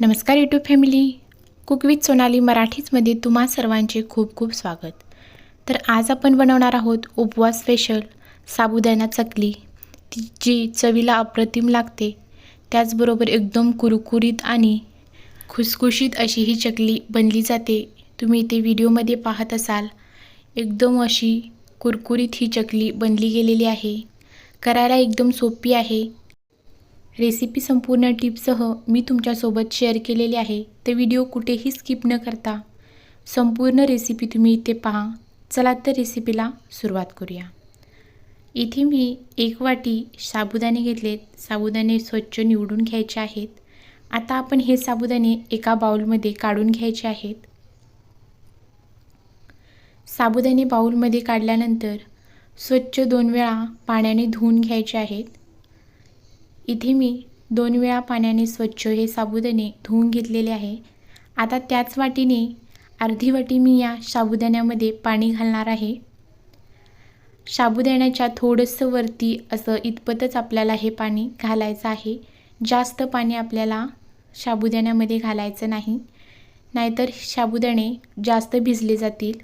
नमस्कार YouTube family cook with Sonali मराठीचमध्ये तुम्हा सर्वांचे खूप खूप स्वागत. तर आज आपण बनवणार आहोत उपवास स्पेशल साबुदाणा चकली. ती जी चवीला अप्रतिम लागते त्याचबरोबर एकदम कुरकुरीत आणि खुसखुशीत अशी ही चकली बनली जाते. तुम्ही इथे व्हिडिओमध्ये पाहत असाल एकदम अशी कुरकुरीत ही चकली बनली गेलेली आहे. करायला एकदम सोपी आहे. रेसिपी संपूर्ण टिपसह मी तुमच्यासोबत शेअर केलेली आहे. तर व्हिडिओ कुठेही स्किप न करता संपूर्ण रेसिपी तुम्ही इथे पहा. चला तर रेसिपीला सुरुवात करूया. इथे मी एक वाटी साबुदाणे घेतलेत. साबुदाणे स्वच्छ निवडून घ्यायचे आहेत. आता आपण हे साबुदाणे एका बाउलमध्ये काढून घ्यायचे आहेत. साबुदाणे बाउलमध्ये काढल्यानंतर स्वच्छ दोन वेळा पाण्याने धुवून घ्यायचे आहेत. इथे मी दोन वेळा पाण्याने स्वच्छ हे साबुदाणे धुवून घेतलेले आहे. आता त्याच वाटीने अर्धी वाटी मी या साबुदाण्यामध्ये पाणी घालणार आहे. साबुदाण्याच्या थोडंसं वरती असं इतपतच आपल्याला हे पाणी घालायचं आहे. जास्त पाणी आपल्याला साबुदाण्यामध्ये घालायचं नाही. नाहीतर साबुदाणे जास्त भिजले जातील.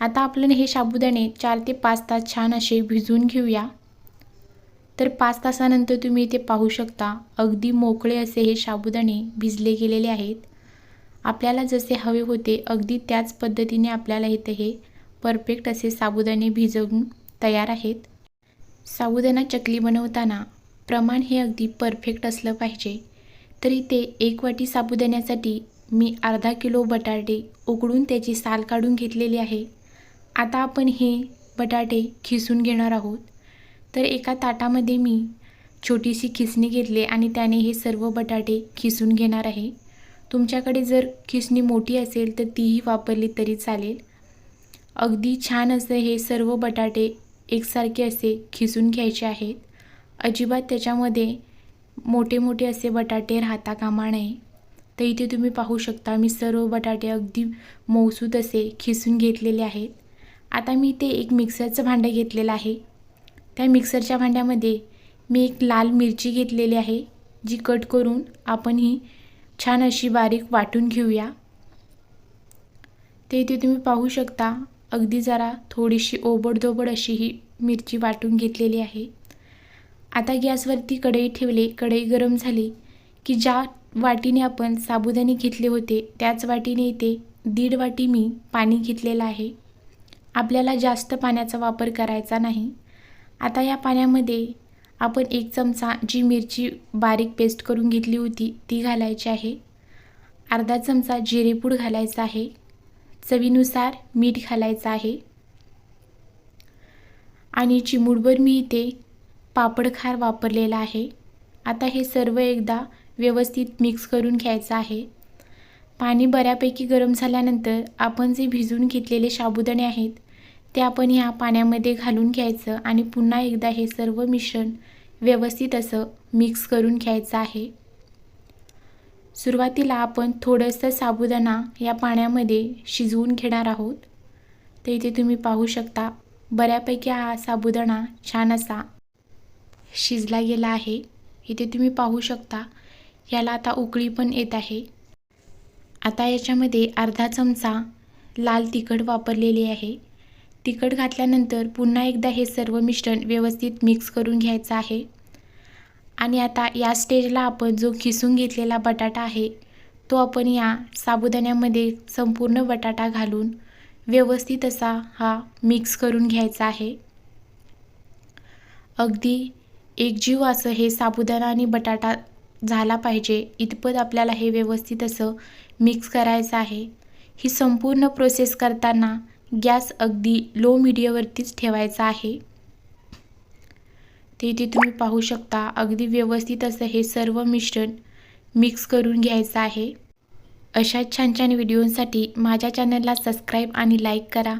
आता आपण हे साबुदाणे चार ते पाच तास छान असे भिजवून घेऊया. तर पाच तासानंतर तुम्ही इथे पाहू शकता अगदी मोकळे असे हे साबुदाणे भिजले गेलेले आहेत. आपल्याला जसे हवे होते अगदी त्याच पद्धतीने आपल्याला इथे हे परफेक्ट असे साबुदाणे भिजवून तयार आहेत. साबुदाणा चकली बनवताना प्रमाण हे अगदी परफेक्ट असलं पाहिजे. तर इथे एक वाटी साबुदाण्यासाठी मी अर्धा किलो बटाटे उकडून त्याची साल काढून घेतलेली आहे. आता आपण हे बटाटे खिसून घेणार आहोत. तर एका ताटामध्ये मी छोटीशी खिसणी घेतली आणि त्याने हे सर्व बटाटे खिसून घेणार आहे. तुमच्याकडे जर खिसणी मोठी असेल तर तीही वापरली तरी चालेल. अगदी छान असं हे सर्व बटाटे एकसारखे असे खिसून घ्यायचे आहेत. अजिबात त्याच्यामध्ये मोठे मोठे असे बटाटे राहता कामा नये. तर इथे तुम्ही पाहू शकता मी सर्व बटाटे अगदी मौसूद असे खिसून घेतलेले आहेत. आता मी ते एक मिक्सरचं भांडं घेतलेलं आहे. त्या मिक्सरच्या भांड्यामध्ये मी एक लाल मिरची घेतलेली आहे जी कट करून आपण ही छान अशी बारीक वाटून घेऊया. ते इथे तुम्ही पाहू शकता अगदी जरा थोडीशी ओबडधोबड अशी ही मिरची वाटून घेतलेली आहे. आता गॅसवरती कढई ठेवले कढई गरम झाली की ज्या वाटीने आपण साबुदाणे घेतले होते त्याच वाटीने इथे दीड वाटी मी पाणी घेतलेलं आहे. आपल्याला जास्त पाण्याचा वापर करायचा नाही. आता या पाण्यामध्ये आपण एक चमचा जी मिरची बारीक पेस्ट करून घेतली होती ती घालायची आहे. अर्धा चमचा जिरेपूड घालायचा आहे. चवीनुसार मीठ घालायचं आहे. आणि चिमूडभर मी इथे पापड खार वापरलेला आहे. आता हे सर्व एकदा व्यवस्थित मिक्स करून घ्यायचं आहे. पाणी बऱ्यापैकी गरम झाल्यानंतर आपण जे भिजून घेतलेले साबुदाणे आहेत ते आपण ह्या पाण्यामध्ये घालून घ्यायचं आणि पुन्हा एकदा हे सर्व मिश्रण व्यवस्थित असं मिक्स करून घ्यायचं आहे. सुरुवातीला आपण थोडंसं साबुदाणा या पाण्यामध्ये शिजवून घेणार आहोत. तर इथे तुम्ही पाहू शकता बऱ्यापैकी हा साबुदाणा छान असा शिजला गेला आहे. इथे तुम्ही पाहू शकता याला आता उकळी पण येत आहे. आता याच्यामध्ये अर्धा चमचा लाल तिखट वापरलेली आहे. तिखट घातल्यानंतर पुन्हा एकदा हे सर्व मिश्रण व्यवस्थित मिक्स करून घ्यायचं आहे. आणि आता या स्टेजला आपण जो खिसून घेतलेला बटाटा आहे तो आपण या साबुदाण्यामध्ये संपूर्ण बटाटा घालून व्यवस्थित असा हा मिक्स करून घ्यायचा आहे. अगदी एकजीव असं हे साबुदाणा आणि बटाटा झाला पाहिजे इतपत आपल्याला हे व्यवस्थित असं मिक्स करायचं आहे. ही संपूर्ण प्रोसेस करताना गॅस अगदी लो मीडियावरतीच ठेवायचा आहे. ते इथे तुम्ही पाहू शकता. अगदी व्यवस्थित असं हे सर्व मिश्रण मिक्स करून घ्यायचं आहे. अशा छान छान व्हिडिओसाठी माझ्या चॅनलला सबस्क्राईब आणि लाईक करा.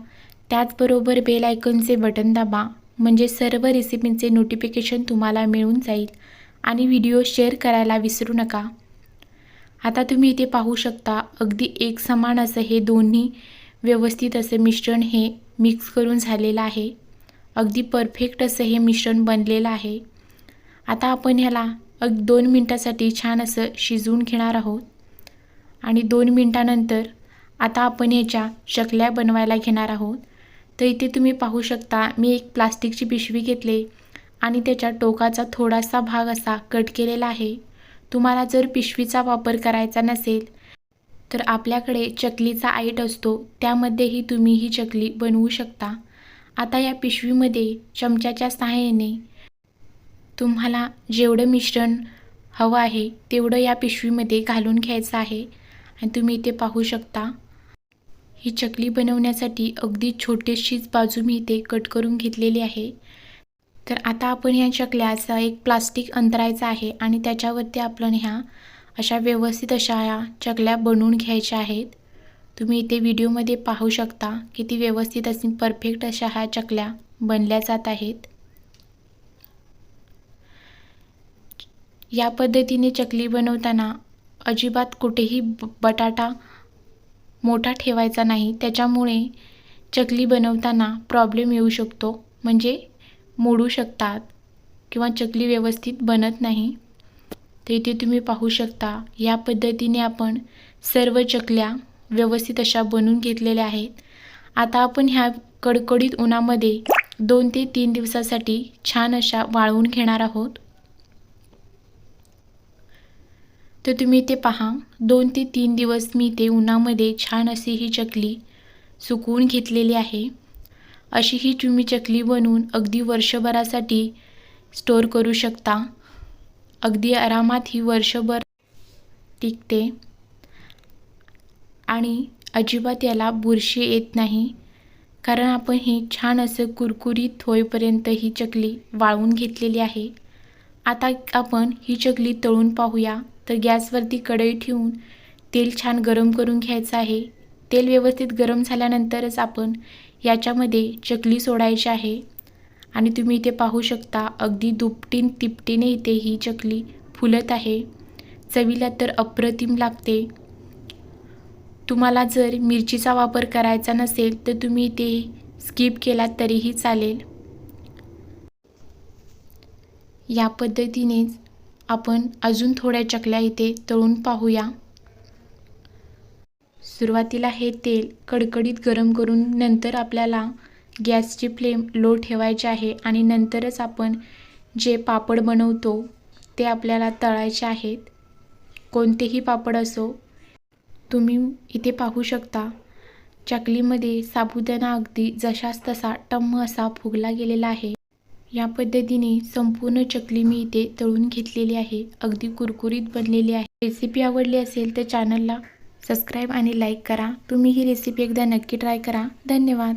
त्याचबरोबर बेल आयकॉनचे बटन दाबा म्हणजे सर्व रेसिपींचे नोटिफिकेशन तुम्हाला मिळून जाईल आणि व्हिडिओ शेअर करायला विसरू नका. आता तुम्ही इथे पाहू शकता अगदी एक समान असं हे दोन्ही व्यवस्थित असं मिश्रण हे मिक्स करून झालेलं आहे. अगदी परफेक्ट असं हे मिश्रण बनलेलं आहे. आता आपण ह्याला अग दोन मिनटासाठी छान असं शिजवून घेणार आहोत. आणि दोन मिनटानंतर आता आपण याच्या शकल्या बनवायला घेणार आहोत. तर इथे तुम्ही पाहू शकता मी एक प्लास्टिकची पिशवी घेतली आणि त्याच्या टोकाचा थोडासा भाग असा कट केलेला आहे. तुम्हाला जर पिशवीचा वापर करायचा नसेल तर आपल्याकडे चकलीचा आईट असतो त्यामध्येही तुम्ही ही चकली बनवू शकता. आता या पिशवीमध्ये चमच्याच्या सहाय्याने तुम्हाला जेवढं मिश्रण हवं आहे तेवढं या पिशवीमध्ये घालून घ्यायचं आहे आणि तुम्ही इथे पाहू शकता. ही चकली बनवण्यासाठी अगदी छोटीशीच बाजू मी इथे कट करून घेतलेली आहे. तर आता आपण ह्या चकल्याचा एक प्लास्टिक अंतरायचं आहे आणि त्याच्यावरती आपण ह्या अशा व्यवस्थित अशा ह्या चकल्या बनवून घ्यायच्या आहेत. तुम्ही इथे व्हिडिओमध्ये पाहू शकता किती व्यवस्थित अशी परफेक्ट अशा ह्या चकल्या बनल्या जात आहेत. या पद्धतीने चकली बनवताना अजिबात कुठेही ब बटाटा मोठा ठेवायचा नाही. त्याच्यामुळे चकली बनवताना प्रॉब्लेम येऊ शकतो. म्हणजे मोडू शकतात किंवा चकली व्यवस्थित बनत नाही. तर इथे तुम्ही पाहू शकता या पद्धतीने आपण सर्व चकल्या व्यवस्थित अशा बनवून घेतलेल्या आहेत. आता आपण ह्या कडकडीत उन्हामध्ये दोन ते तीन दिवसासाठी छान अशा वाळवून घेणार आहोत. तर तुम्ही ते पहा दोन ते तीन दिवस मी ते उन्हामध्ये छान अशी ही चकली सुकवून घेतलेली आहे. अशी ही तुम्ही चकली बनवून अगदी वर्षभरासाठी स्टोअर करू शकता. अगदी आरामात ही वर्षभर टिकते. आणि अजिबात याला बुरशी येत नाही. कारण आपण हे छान असं कुरकुरीत होईपर्यंत ही चकली वाळवून घेतलेली आहे. आता आपण ही चकली तळून पाहूया. तर गॅसवरती कढई ठेवून तेल छान गरम करून घ्यायचं आहे. तेल व्यवस्थित गरम झाल्यानंतरच आपण याच्यामध्ये चकली सोडायची आहे. आणि तुम्ही इथे पाहू शकता अगदी दुपटीन तिपटीने इथे ही चकली फुलत आहे. चवीला तर अप्रतिम लागते. तुम्हाला जर मिरचीचा वापर करायचा नसेल तर तुम्ही ते स्किप केलात तरीही चालेल. या पद्धतीनेच आपण अजून थोड्या चकल्या इथे तळून पाहूया. सुरुवातीला हे तेल कडकडीत गरम करून नंतर आपल्याला गॅसची फ्लेम लो ठेवायची आहे आणि नंतरच आपण जे पापड बनवतो ते आपल्याला तळायचे आहेत. कोणतेही पापड असो तुम्ही इथे पाहू शकता. चकलीमध्ये साबुदाणा अगदी जशास तसा टम्म असा फुगला गेलेला आहे. या पद्धतीने संपूर्ण चकली मी इथे तळून घेतलेली आहे. अगदी कुरकुरीत बनलेली आहे. रेसिपी आवडली असेल तर चॅनलला सबस्क्राईब आणि लाईक करा. तुम्ही ही रेसिपी एकदा नक्की ट्राय करा. धन्यवाद.